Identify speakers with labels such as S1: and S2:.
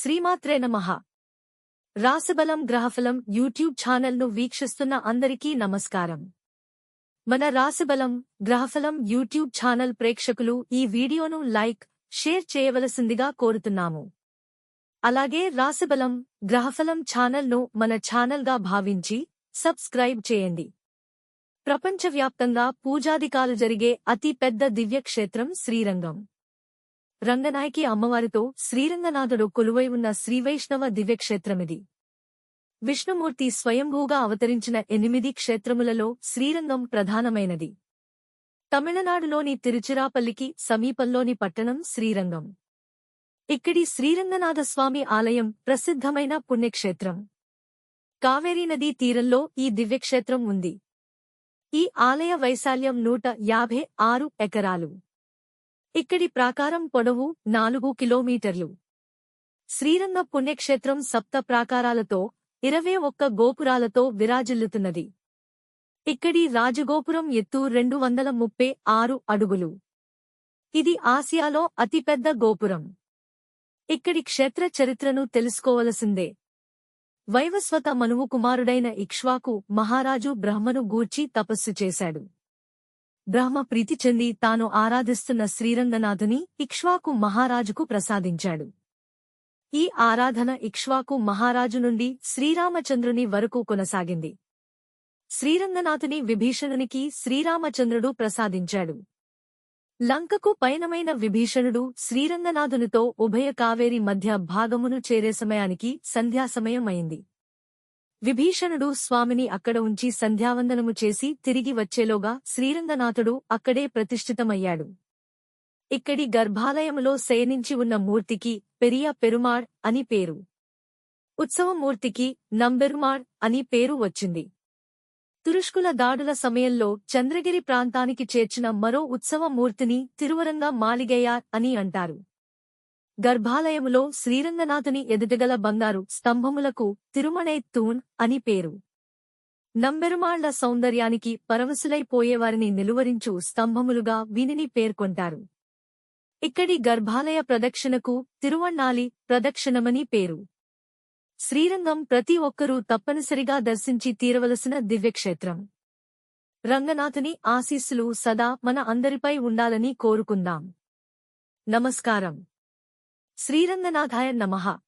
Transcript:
S1: శ్రీమాత్రే నమః. రాశిబలం గ్రహఫలం యూట్యూబ్ ఛానల్ను వీక్షిస్తున్న అందరికీ నమస్కారం. మన రాశిబలం గ్రహఫలం యూట్యూబ్ ఛానల్ ప్రేక్షకులు ఈ వీడియోను లైక్ షేర్ చేయవలసిందిగా కోరుతున్నాము. అలాగే రాశిబలం గ్రహఫలం ఛానల్ను మన ఛానల్గా భావించి సబ్స్క్రైబ్ చేయండి. ప్రపంచవ్యాప్తంగా పూజాదికాలు జరిగే అతి పెద్ద దివ్యక్షేత్రం శ్రీరంగం. రంగనాయకి అమ్మవారితో శ్రీరంగనాథుడు కొలువై ఉన్న శ్రీవైష్ణవ దివ్యక్షేత్రమిది. విష్ణుమూర్తి స్వయంభూగా అవతరించిన ఎనిమిది క్షేత్రములలో శ్రీరంగం ప్రధానమైనది. తమిళనాడులోని తిరుచిరాపల్లికి సమీపంలోని పట్టణం శ్రీరంగం. ఇక్కడి శ్రీరంగనాథస్వామి ఆలయం ప్రసిద్ధమైన పుణ్యక్షేత్రం. కావేరీ నదీ తీరంలో ఈ దివ్యక్షేత్రం ఉంది. ఈ ఆలయ వైశాల్యం నూట యాభై ఆరు ఎకరాలు. ఇక్కడి ప్రాకారం పొడవు నాలుగు కిలోమీటర్లు. శ్రీరంగ పుణ్యక్షేత్రం సప్త ప్రాకారాలతో ఇరవై ఒక్క గోపురాలతో విరాజిల్లుతున్నది. ఇక్కడి రాజగోపురం ఎత్తు రెండు వందల ముప్పై ఆరు అడుగులు. ఇది ఆసియాలో అతిపెద్ద గోపురం. ఇక్కడి క్షేత్ర చరిత్రను తెలుసుకోవలసిందే. వైవస్వత మనువు కుమారుడైన ఇక్ష్వాకు మహారాజు బ్రహ్మను గూర్చి తపస్సు చేశాడు. బ్రహ్మ ప్రీతి చెంది తాను ఆరాధిస్తున్న శ్రీరంగనాథుని ఇక్ష్వాకు మహారాజుకు ప్రసాదించాడు. ఈ ఆరాధన ఇక్ష్వాకు మహారాజు నుండి శ్రీరామచంద్రుని వరకు కొనసాగింది. శ్రీరంగనాథుని విభీషణునికి శ్రీరామచంద్రుడు ప్రసాదించాడు. లంకకు పయనమైన విభీషణుడు శ్రీరంగనాథునితో ఉభయ కావేరి మధ్య భాగమును చేరే సమయానికి సంధ్యాసమయమైంది. విభీషణుడు స్వామిని అక్కడ ఉంచి సంధ్యావందనము చేసి తిరిగి వచ్చేలోగా శ్రీరంగనాథుడు అక్కడే ప్రతిష్ఠితమయ్యాడు. ఇక్కడి గర్భాలయములో శయనించి ఉన్న మూర్తికి పెరియ పెరుమాళ్ అని పేరు. ఉత్సవమూర్తికి నంబెరుమాళ్ అని పేరు వచ్చింది. తురుష్కుల దాడుల సమయంలో చంద్రగిరి ప్రాంతానికి చేర్చిన మరో ఉత్సవమూర్తిని తిరువరంగ మాలిగయ్యార్ అని అంటారు. గర్భాలయములో శ్రీరంగనాథుని ఎదుటగల బంగారు స్తంభములకు తిరుమణై తూన్ అని పేరు. నంబెరుమాళ్ళ సౌందర్యానికి పరవశులైపోయేవారిని నిలువరించు స్తంభములుగా వీనిని పేర్కొంటారు. ఇక్కడి గర్భాలయ ప్రదక్షిణకు తిరువణ్ణాలి ప్రదక్షిణమని పేరు. శ్రీరంగం ప్రతి ఒక్కరూ తప్పనిసరిగా దర్శించి తీరవలసిన దివ్యక్షేత్రం. రంగనాథుని ఆశీస్సులు సదా మన అందరిపై ఉండాలని కోరుకుందాం. నమస్కారం. శ్రీరంగనాథాయ నమః.